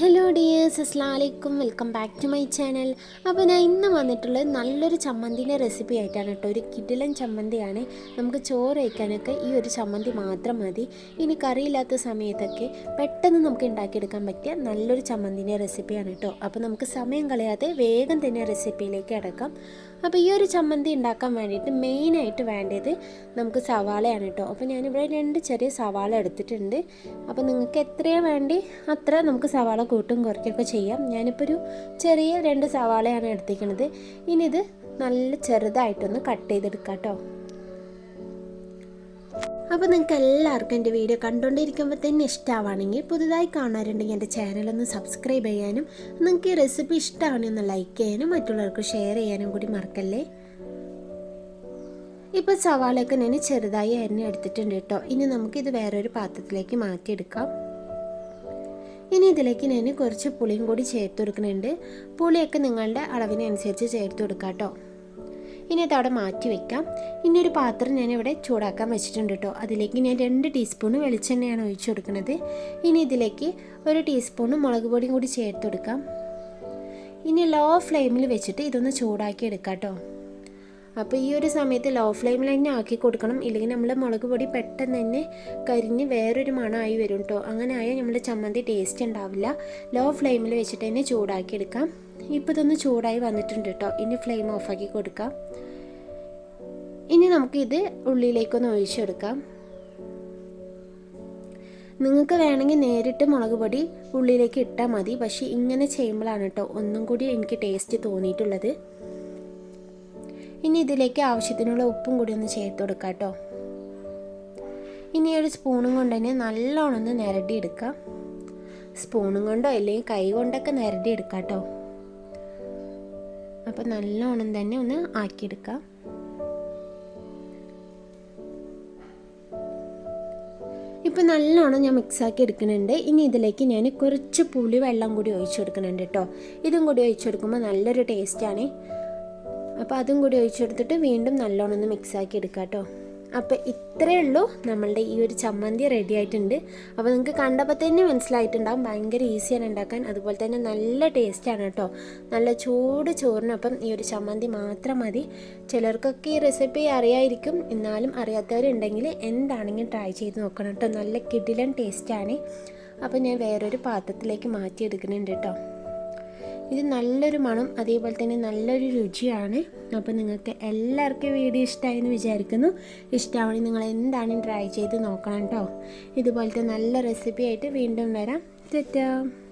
Hello dears അസ്ലാം വലൈക്കും welcome back to my channel അപ്പോൾ ഞാൻ ഇന്ന് വന്നിട്ടുള്ളത് നല്ലൊരു ചമ്മന്തിന്റെ റെസിപ്പി ആയിട്ടാണ് കേട്ടോ. ഒരു കിടിലൻ ചമ്മന്തിയാണ്. നമുക്ക് ചോറ് വയ്ക്കാനൊക്കെ ഈ ഒരു ചമ്മന്തി മാത്രം മതി. ഇനി കറിയില്ലാത്ത സമയത്തൊക്കെ പെട്ടെന്ന് നമുക്ക് ഉണ്ടാക്കിയെടുക്കാൻ പറ്റിയ നല്ലൊരു ചമ്മന്തിന്റെ റെസിപ്പിയാണ് കേട്ടോ. അപ്പോൾ നമുക്ക് സമയം കളയാതെ വേഗം തന്നെ റെസിപ്പിയിലേക്ക് അടക്കാം. അപ്പോൾ ഈ ഒരു ചമ്മന്തി ഉണ്ടാക്കാൻ വേണ്ടിയിട്ട് മെയിനായിട്ട് വേണ്ടത് നമുക്ക് സവാളയാണ് കേട്ടോ. അപ്പോൾ ഞാനിവിടെ രണ്ട് ചെറിയ സവാള എടുത്തിട്ടുണ്ട്. അപ്പോൾ നിങ്ങൾക്ക് എത്രയാണ് വേണ്ടി അത്ര നമുക്ക് സവാള കൂട്ടും കുറയ്ക്കുകയൊക്കെ ചെയ്യാം. ഞാനിപ്പോൾ ഒരു ചെറിയ രണ്ട് സവാളയാണ് എടുത്തിരിക്കുന്നത് ഇനി ഇത് നല്ല ചെറുതായിട്ടൊന്ന് കട്ട് ചെയ്തെടുക്കാം കേട്ടോ. അപ്പോൾ നിങ്ങൾക്ക് എല്ലാവർക്കും എന്റെ വീഡിയോ കണ്ടുകൊണ്ടിരിക്കുമ്പോൾ തന്നെ ഇഷ്ടമാണെങ്കിൽ പുതുതായി കാണാറുണ്ടെങ്കിൽ എന്റെ ചാനലൊന്ന് സബ്സ്ക്രൈബ് ചെയ്യാനും നിങ്ങൾക്ക് ഈ റെസിപ്പി ഇഷ്ടമാണെങ്കിൽ ഒന്ന് ലൈക്ക് ചെയ്യാനും മറ്റുള്ളവർക്ക് ഷെയർ ചെയ്യാനും കൂടി മറക്കല്ലേ? ഇപ്പോൾ സവാളയൊക്കെ ഞാൻ ചെറുതായി അരിഞ്ഞ് എടുത്തിട്ടുണ്ട് കേട്ടോ. ഇനി നമുക്കിത് വേറൊരു പാത്രത്തിലേക്ക് മാറ്റിയെടുക്കാം. ഇനി ഇതിലേക്ക് ഞാൻ കുറച്ച് പുളിയും കൂടി ചേർത്ത് കൊടുക്കുന്നുണ്ട്. പുളിയൊക്കെ നിങ്ങളുടെ അളവിനനുസരിച്ച് ചേർത്ത് കൊടുക്കാം കേട്ടോ. ഇനി അത് അവിടെ മാറ്റി വെക്കാം. ഇനി ഒരു പാത്രം ഞാൻ ഇവിടെ ചൂടാക്കാൻ വെച്ചിട്ടുണ്ട് കേട്ടോ. അതിലേക്ക് ഞാൻ രണ്ട് ടീസ്പൂൺ വെളിച്ചെണ്ണയാണ് ഒഴിച്ചു കൊടുക്കുന്നത്. ഇനി ഇതിലേക്ക് ഒരു ടീസ്പൂൺ മുളക് പൊടിയും കൂടി ചേർത്ത് കൊടുക്കാം ഇനി ലോ ഫ്ലെയിമിൽ വെച്ചിട്ട് ഇതൊന്ന് ചൂടാക്കി എടുക്കാം കേട്ടോ. അപ്പോൾ ഈ ഒരു സമയത്ത് ലോ ഫ്ലെയിമിൽ തന്നെ ആക്കി കൊടുക്കണം. ഇല്ലെങ്കിൽ നമ്മൾ മുളക് പൊടി പെട്ടെന്ന് തന്നെ കരിഞ്ഞ് വേറൊരു മണമായി വരും കേട്ടോ അങ്ങനെ ആയാൽ നമ്മുടെ ചമ്മന്തി ടേസ്റ്റ് ഉണ്ടാവില്ല. ലോ ഫ്ലെയിമിൽ വെച്ചിട്ട് തന്നെ ചൂടാക്കി എടുക്കാം. ഇപ്പോൾ ഇതൊന്ന് ചൂടായി വന്നിട്ടുണ്ട് കേട്ടോ ഇനി ഫ്ലെയിം ഓഫാക്കി കൊടുക്കാം. ഇനി നമുക്കിത് ഉള്ളിലേക്കൊന്ന് ഒഴിച്ചെടുക്കാം നിങ്ങൾക്ക് വേണമെങ്കിൽ നേരിട്ട് മുളക് പൊടി ഉള്ളിലേക്ക് ഇട്ടാൽ മതി. പക്ഷേ ഇങ്ങനെ ചെയ്യുമ്പോഴാണ് കേട്ടോ ഒന്നും കൂടി എനിക്ക് ടേസ്റ്റ് തോന്നിയിട്ടുള്ളത്. ഇനി ഇതിലേക്ക് ആവശ്യത്തിനുള്ള ഉപ്പും കൂടി ഒന്ന് ചേർത്ത് കൊടുക്കാം കേട്ടോ. ഇനി ഒരു സ്പൂണും കൊണ്ട് തന്നെ നല്ലോണം ഒന്ന് നിരടി എടുക്കാം. സ്പൂണും കൊണ്ടോ അല്ലെങ്കിൽ കൈ കൊണ്ടൊക്കെ നിരടി എടുക്കാം കേട്ടോ. അപ്പം നല്ലോണം തന്നെ ഒന്ന് ആക്കിയെടുക്കാം. ഇപ്പം നല്ലോണം ഞാൻ മിക്സാക്കി എടുക്കുന്നുണ്ട്. ഇനി ഇതിലേക്ക് ഞാൻ കുറച്ച് പുളി വെള്ളം കൂടി ഒഴിച്ചു കൊടുക്കുന്നുണ്ട് കേട്ടോ. ഇതും കൂടി ഒഴിച്ചു കൊടുക്കുമ്പോൾ നല്ലൊരു ടേസ്റ്റാണ് അപ്പോൾ അതും കൂടി ഒഴിച്ചെടുത്തിട്ട് വീണ്ടും നല്ലോണം ഒന്ന് മിക്സാക്കി എടുക്കാം കേട്ടോ. അപ്പോൾ ഇത്രയേ ഉള്ളൂ നമ്മളുടെ ഈ ഒരു ചമ്മന്തി റെഡി ആയിട്ടുണ്ട്. അപ്പോൾ നിങ്ങൾക്ക് കണ്ടപ്പോൾ തന്നെ മനസ്സിലായിട്ടുണ്ടാകും ഭയങ്കര ഈസിയാണ് ഉണ്ടാക്കാൻ. അതുപോലെ തന്നെ നല്ല ടേസ്റ്റാണ് കേട്ടോ. നല്ല ചൂട് ചോറിനൊപ്പം ഈ ഒരു ചമ്മന്തി മാത്രം മതി. ചിലർക്കൊക്കെ ഈ റെസിപ്പി അറിയായിരിക്കും. എന്നാലും അറിയാത്തവരുണ്ടെങ്കിൽ എന്താണെങ്കിലും ട്രൈ ചെയ്ത് നോക്കണം കേട്ടോ. നല്ല കിടിലൻ ടേസ്റ്റാണ് അപ്പോൾ ഞാൻ വേറൊരു പാത്രത്തിലേക്ക് മാറ്റിയെടുക്കുന്നുണ്ട് കേട്ടോ. ഇത് നല്ലൊരു മണം അതേപോലെ തന്നെ നല്ലൊരു രുചിയാണ്. അപ്പോൾ നിങ്ങൾക്ക് എല്ലാവർക്കും വീഡിയോ ഇഷ്ടമായി എന്ന് വിചാരിക്കുന്നു. ഇഷ്ടമാണെങ്കിൽ നിങ്ങൾ എന്താണെങ്കിലും ട്രൈ ചെയ്ത് നോക്കണം കേട്ടോ ഇതുപോലത്തെ നല്ല റെസിപ്പി ആയിട്ട് വീണ്ടും വരാം. തെറ്റാം